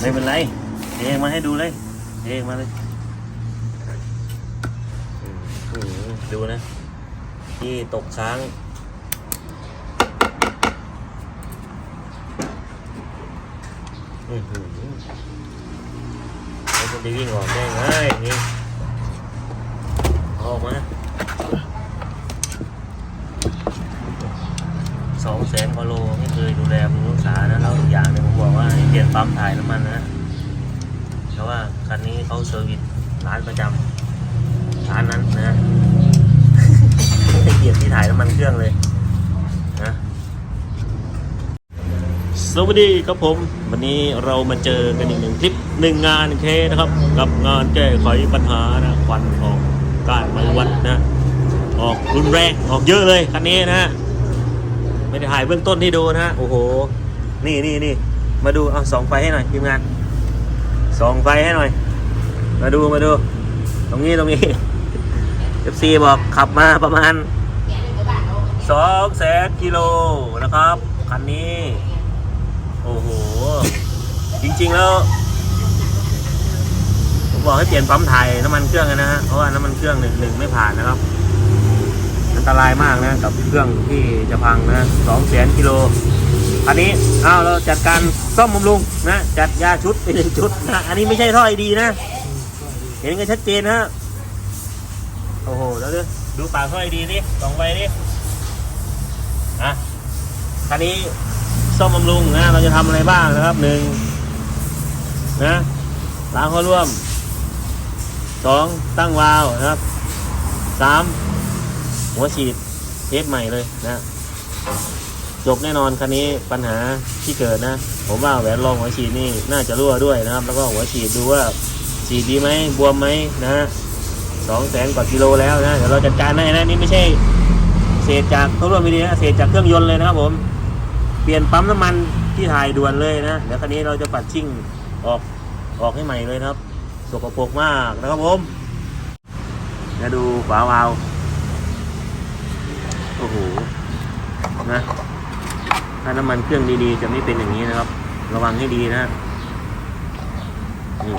ไม่เป็นไรเองมาให้ดูเลยเองมาเลยดูนะ ที่ตกค้างอือหือแล้วจะได้วิ่งออกได้ง่ายอย่างนี่ออกมา สองแสนกว่าโลไม่เคยดูแลบำรุงรักษานะแล้วอีกอย่างหนึงผมบอกว่าให้เปลี่ยนปั๊มถ่ายน้ำมันนะเพราะว่าคันนี้เขาเซอร์วิสร้านประจำร้านนั้นนะให้เปลี่ยนที่ถ่ายน้ำมันเครื่องเลยนะสวัสดีครับผม วันนี้เรามาเจอกันอีกหนึ่งคลิปหนึ่งงานเคนะครับ กับงานแก้ไขปัญหานะควันออกก้านไม้วัดนะ ออกรุนแรงออกเยอะเลยคันนี้นะ ไม่ได้ถ่ายเบื้องต้นที่ดูนะ โอ้โห นี่นี่นี่ มาดู เอาสองไฟให้หน่อยทีมงานสองไฟให้หน่อย มาดูมาดู ตรงนี้ตรงนี้ FC บอกขับมาประมาณสองแสนกิโลนะครับ คันนี้ โอ้โห จริง ๆ แล้วผมบอกให้เปลี่ยนปั๊มถ่ายน้ำมันเครื่องนะฮะ เพราะว่าน้ำมันเครื่องหนึ่งหนึ่งไม่ผ่านนะครับ อันตรายมากนะกับเครื่องที่จะพังนะสองแสนกิโลอันนี้เอาเราจัดการซ่อมบำรุงนะจัดยาชุดไปหนึ่งชุดนะอันนี้ไม่ใช่ท่อไอดีนะ เห็นกันชัดเจนนะโอ้โหแล้วดูดูปากท่อไอดีดิสองใบดิอะคันนี้ซ่อมบำรุงนะเราจะทำอะไรบ้างนะครับหนึ่งนะล้างข้อร่วมสองตั้งวาล์วนะครับสาม หัวฉีดเทปใหม่เลยนะ จบแน่นอนคันนี้ปัญหาที่เกิดนะ ผมว่าแหวนรองหัวฉีดนี่น่าจะรั่วด้วยนะครับ แล้วก็หัวฉีดดูว่าฉีดดีไหมบวมไหมนะสองแสนกว่ากิโลแล้วนะเดี๋ยวเราจัดการให้นะนี่ไม่ใช่เศษจากเขาร่วมไม่ดีนะเศษจากเครื่องยนต์เลยนะครับผมเปลี่ยนปั๊มน้ำมันที่ถ่ายด่วนเลยนะเดี๋ยวคันนี้เราจะปัดชิ่งออกออกให้ใหม่เลยนะครับ สกปรกมากนะครับผมมาดูฝาวาล์ว โอ้โหนะถ้าน้ำมันเครื่องดีๆ จะไม่เป็นอย่างนี้นะครับ ระวังให้ดีนะนี่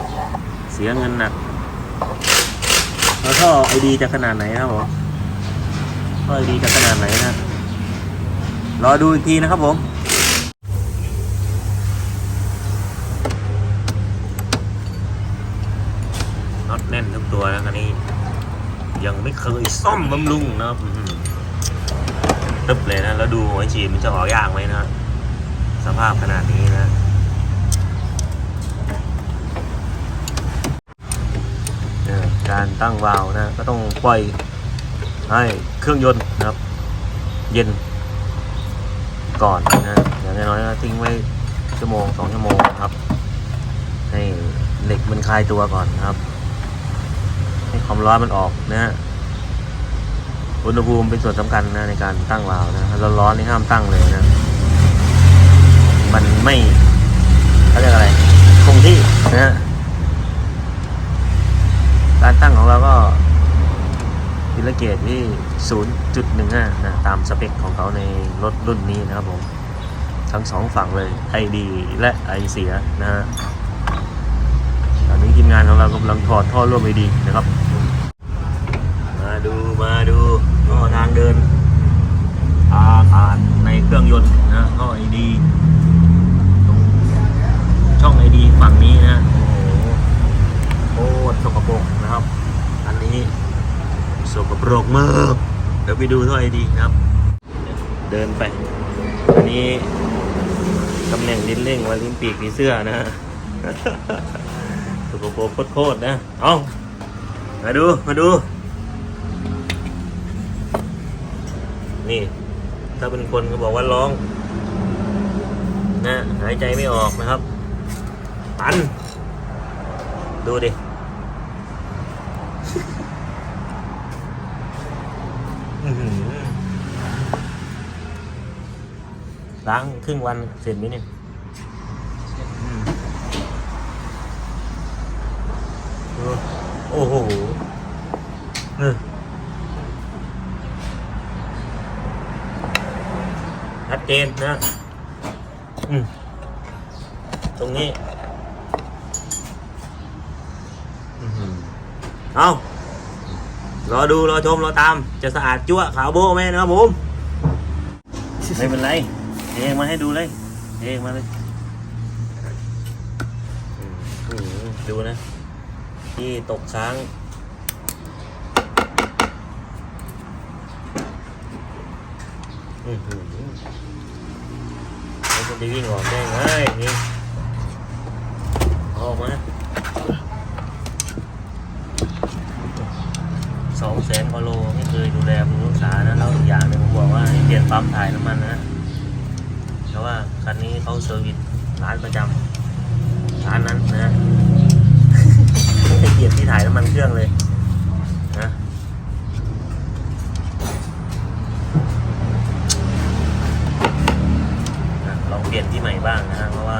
เสียเงินหนักแล้วท่อไอดีจะขนาดไหนครับผมท่อไอดีจะขนาดไหนนะรอดูอีกทีนะครับผมน็อตแน่นทุกตัวนะคันนี้ ยังไม่เคยซ่อมบำรุงนะครับ ตึบเลยนะ แล้วดูหัวฉีดมันจะออกยากไหมนะสภาพขนาดนี้นะการตั้งวาล์วนะ ก็ต้องปล่อยให้เครื่องยนต์นะครับ เย็นก่อนนะอย่างน้อยๆทิ้งไว้ชั่วโมงสองชั่วโมงครับ ให้เหล็กมันคลายตัวก่อนครับ ให้ความร้อนมันออกนะฮะ อุณหภูมิเป็นส่วนสำคัญนะในการตั้งวาล์วนะถ้าร้อนๆนี่ห้ามตั้งเลยนะ มันไม่เขาเรียกอะไร คงที่นะฮะการตั้งของเราก็พิลเกตที่ 0.15 นะ ตามสเปคของเขาในรถรุ่นนี้นะครับผม ทั้งสองฝั่งเลย ID และไอเสียนะฮะตอนนี้ทีมงานของเรากำลังถอดท่อร่วมไอดีนะครับ มาดูมาดูางเดินอาขาดในเครื่องยนต์นะท่อไอดีตรงช่องไอดีฝั่งนี้นะ โอ้โหโคตรสกปรกนะครับ อันนี้สกปรกมากเดี๋ยวไปดูท่อไอดีนะครับ เดินไป อันนี้ตำแหน่งลิ้นเร่งไว้ลิ้นปีกผีเสื้อนะฮะสกปรกโคตรๆนะ เอามาดู มาดู นี่ ถ้าเป็นคนก็บอกว่าร้องนะหายใจไม่ออกนะครับ ตัน ดูดิล้างครึ่งวันเสร็จไหมเนี่ยโอ้โหเออชัด เจนนะอืมตรงนี้อื้อหือเอารอดู รอชม รอตาม จะสะอาดจั่วขาวโบ้ไหมนะครับผมไม่เป็นไรเองมาให้ดูเลยเองมาเลยอืมอืมดูนะ ที่ตกค้างอือหือ แล้วจะไปวิ่งออกได้ไงนี่ออกมาสองแสนกว่าโลไม่เคยดูแลบำรุงรักษานะแล้วอีกอย่างหนึงผมบอกว่าให้เปลี่ยนปั๊มถ่ายน้ำมันนะเพราะว่าคันนี้เขาเซอร์วิสร้านประจำร้านนั้นนะให้เปลี่ยนที่ถ่ายน้ำมันเครื่องเลย เปลี่ยนที่ใหม่บ้างนะฮะเพราะว่า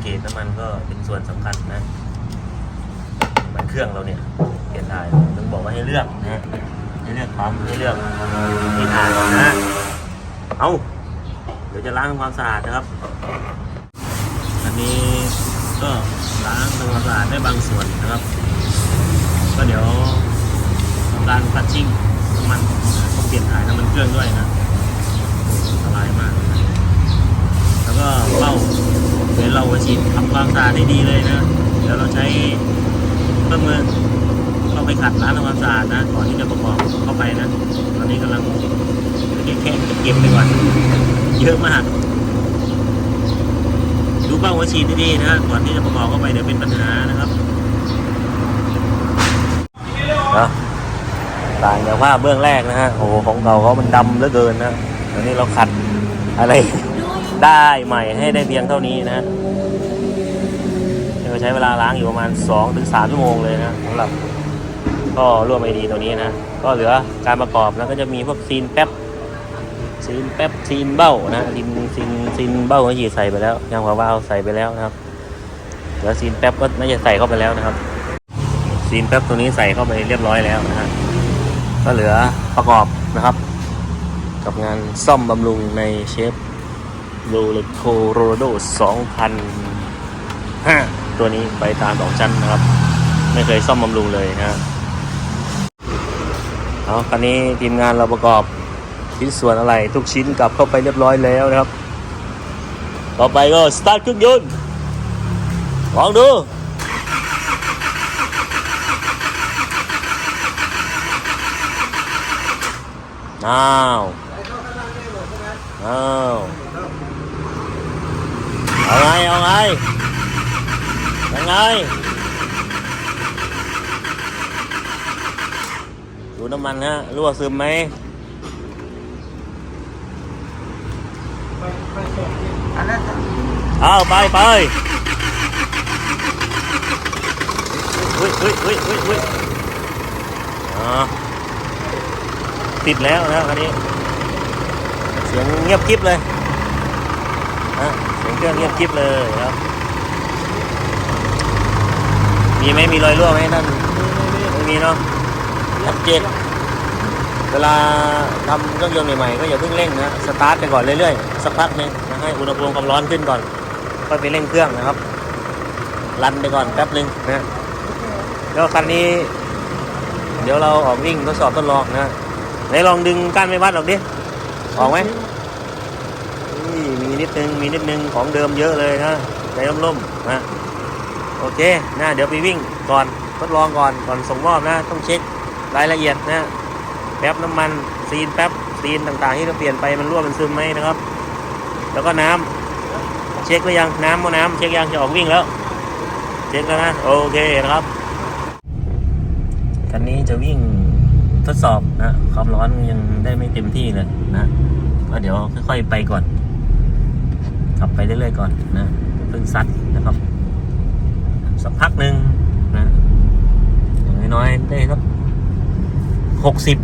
เกจน้ำมันก็เป็นส่วนสำคัญนะมันเครื่องเราเนี่ยเปลี่ยนถ่ายต้องบอกว่าให้เลือกนะให้เลือกปั๊มให้เลือกที่ถ่ายนะเอาเดี๋ยวจะล้างทำความสะอาดนะครับ อันนี้ก็ล้างทำความสะอาดได้บางส่วนนะครับ ก็เดี๋ยวทำการคัดชิ่งน้ำมันต้องเปลี่ยนถ่ายน้ำมันเครื่องด้วยนะสบายมาก แล้วก็เป้าเดี๋ยวเราฉีดทำความสะอาดได้ดีเลยนะเดี๋ยวเราใช้เครื่องมือเข้าไปขัดล้างทำความสะอาดนะก่อนที่จะประกอบเข้าไปนะ ตอนนี้กำลังแค่แค่เก็บไปก่อนเยอะมากดูเป้าหัวฉีดดีๆนะก่อนที่จะประกอบเข้าไปเดี๋ยวเป็นปัญหานะครับนะต่างจากภาพเบื้องแรกนะฮะโอ้โหของเก่าเขามันดำเหลือเกินนะอันนี้เราขัดอะไร ได้ใหม่ให้ได้เพียงเท่านี้นะฮะเราใช้เวลาล้างอยู่ประมาณ2-3ถึง3ชั่วโมงเลยนะสำหรับก็ร่วมไอดีตัวนี้นะ ก็เหลือการประกอบนะก็จะมีพวกซีนแป๊บซีนแป๊บซีนเบ้านะซีนซีนซีนเบ้าก็ฉีดใส่ไปแล้วยางหัววาล์วใส่ไปแล้วนะครับเหลือซีนแป๊บก็น่าจะใส่เข้าไปแล้วนะครับซีนแป๊บตัวนี้ใส่เข้าไปเรียบร้อยแล้วนะฮะก็เหลือประกอบนะครับ กับงานซ่อมบำรุงในเชฟ โรเลโคโรโด2005 ตัวนี้ไปตามสองชั้นนะครับ ไม่เคยซ่อมบำรุงเลยนะเอาคันนี้ทีมงานเราประกอบชิ้นส่วนอะไรทุกชิ้นกลับเข้าไปเรียบร้อยแล้วนะครับ ต่อไปก็สตาร์ทเครื่องยนต์ลองดูอ้าว อ้าว เอาไง เอาไง ยังไง ดูน้ำมันฮะรั่วซึมไหมเอาไปไปอุ้ยอุ้ยอุ้ยอุ้ยอุ้ยติดแล้วนะคันนี้ เสียงเงียบกริบเลยนะ เครื่องเงียบกริบเลยครับ มีไหมมีรอยรั่วไหมนั่นไม่มีเนาะชัดเจนเวลาทำเครื่องยนต์ใหม่ๆก็อย่าเพิ่งเร่งนะ สตาร์ทไปก่อนเรื่อยๆ สักพักหนึงนะให้อุณหภูมิความร้อนขึ้นก่อนค่อยไปเร่งเครื่องนะครับ รันไปก่อนแป๊บหนึงนะแล้วคันนี้ เดี๋ยวเราออกวิ่งทดสอบทดลองนะไหนลองดึงก้านไม่วัดออกดิ ออกไหม มีนิดนึง มีนิดนึงของเดิมเยอะเลยนะใจร่มๆนะโอเคนะเดี๋ยวไปวิ่งก่อนทดลองก่อนก่อนส่งมอบนะ ต้องเช็ครายละเอียดนะแป๊บน้ำมันซีนแป๊บซีนต่างๆ ที่เราเปลี่ยนไปมันรั่วมันซึมไหมนะครับ แล้วก็น้ำเช็คหรือยังน้ำมาน้ำเช็คยังจะออกวิ่งแล้ว เช็คแล้วนะโอเคนะครับคันนี้จะวิ่งทดสอบนะความร้อนยังได้ไม่เต็มที่เลยนะก็เดี๋ยวค่อยๆไปก่อน ขับไปเรื่อยๆก่อนนะเพิ่งซัดนะครับ สักพักหนึ่งนะอย่างน้อยๆได้สักหกสิบ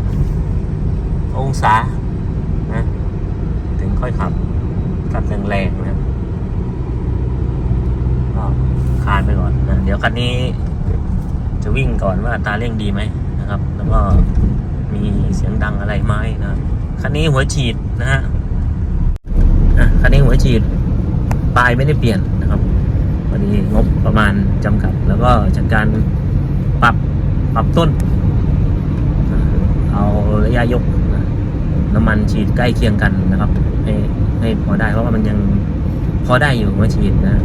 องศานะถึงค่อยขับขับแรงๆนะครับก็คานไปก่อนนะเดี๋ยวคันนี้จะวิ่งก่อนว่าตาเร่งดีไหมนะครับ แล้วก็มีเสียงดังอะไรไหมนะคันนี้หัวฉีดนะฮะคันนี้หัวฉีด ปลายไม่ได้เปลี่ยนนะครับพอดีงบประมาณจำกัด แล้วก็จัดการปรับปรับต้น เอาระยะยกน้ำมันฉีดใกล้เคียงกันนะครับ ให้ให้พอได้เพราะว่ามันยังพอได้อยู่เมื่อฉีดนะ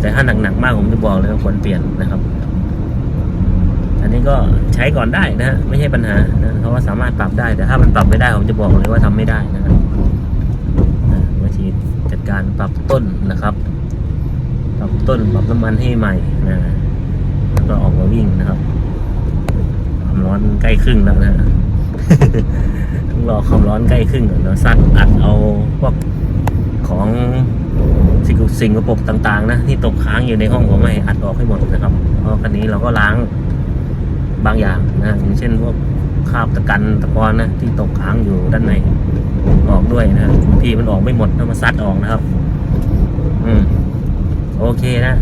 แต่ถ้าหนักๆมากผมจะบอกเลยว่าควรเปลี่ยนนะครับ อันนี้ก็ใช้ก่อนได้นะฮะไม่ใช่ปัญหานะเพราะว่าสามารถปรับได้แต่ถ้ามันปรับไม่ได้ผมจะบอกเลยว่าทำไม่ได้นะครับนะเมื่อฉีดจัด การปรับต้นนะครับ ปรับต้นปรับน้ำมันให้ใหม่นะแล้วก็ออกมาวิ่งนะครับความร้อนใกล้ครึ่งแล้วนะต้องรอความร้อนใกล้ครึ่งก่อนแล้วซัดอัดเอาพวกของสิ่งสิ่งกระปกต่างๆ นะที่ตกค้างอยู่ในห้องผมให้อัดออกให้หมดนะครับ เพราะคันนี้เราก็ล้างบางอย่างนะอย่างเช่นพวกคราบตะกันตะกอนนะที่ตกค้างอยู่ด้านใน ออกด้วยนะบางทีมันออกไม่หมดต้องมาซัดออกนะครับ อืม โอเคนะ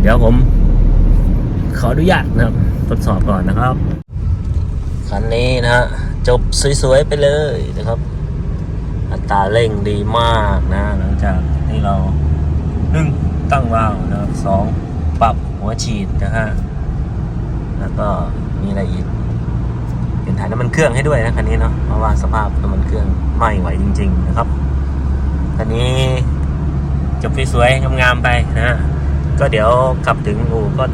เดี๋ยวผม ขออนุญาตนะครับ ทดสอบก่อนนะครับ คันนี้นะฮะจบสวยๆไปเลยนะครับ อัตราเร่งดีมากนะ หลังจากที่เราหนึ่งตั้งวาล์วนะครับสองปรับหัวฉีดนะฮะแล้วก็มีอะไรอีก เป็นถ่ายน้ำมันเครื่องให้ด้วยนะคันนี้เนาะเพราะว่าสภาพน้ำมันเครื่องไม่ไหวจริง ๆ นะครับคันนี้จบสวยๆงามๆไปนะก็เดี๋ยวกลับถึงอู่ก็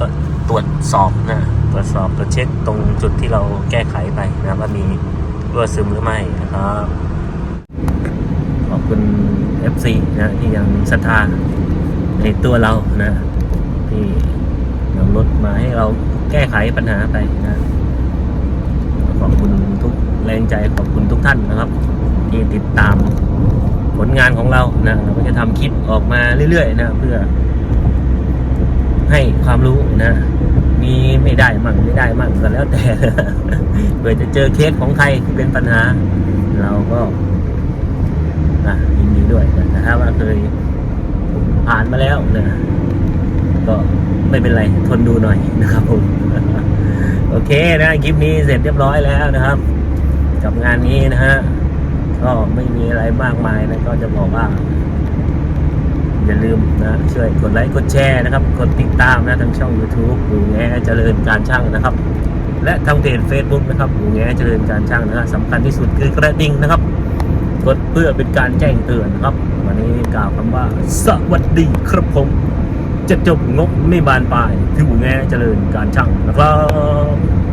ตรวจสอบนะตรวจสอบตรวจเช็คตรงจุดที่เราแก้ไขไปนะว่ามีรั่วซึมหรือไม่นะครับขอบคุณ FC นะที่ยังศรัทธาในตัวเรานะที่นำรถมาให้เราแก้ไขปัญหาไปนะ อบคุณทุกแรงใจขอบคุณทุกท่านนะครับ ที่ติดตามผลงานของเรานะเราก็จะทำคลิปออกมาเรื่อยๆนะเพื่อ ให้ความรู้นะ มีไม่ได้มั่งไม่ได้มั่งก็แล้วแต่เผื่อจะเจอเคสของใครที่เป็นปัญหา เราก็อะยินดีด้วยนะถ้าว่าเคยผ่านมาแล้วนะก็ไม่เป็นไรทนดูหน่อยนะครับผม โอเคนะคลิปนี้เสร็จเรียบร้อยแล้วนะครับ กับงานนี้นะฮะก็ไม่มีอะไรมากมายนะก็จะบอกว่า อย่าลืมนะช่วยกดไลค์กดแชร์นะครับ กดติดตามนะทางช่อง YouTube หมูแงเจริญการช่างนะครับ และทางเพจ Facebook นะครับหมูแงเจริญการช่างนะฮะสำคัญที่สุดคือกระดิ่งนะครับ กดเพื่อเป็นการแจ้งเตือนนะครับ วันนี้กล่าวคำว่า สวัสดีครับผม จะจบงบไม่บานปลายที่หมูแงเจริญการช่างนะครับ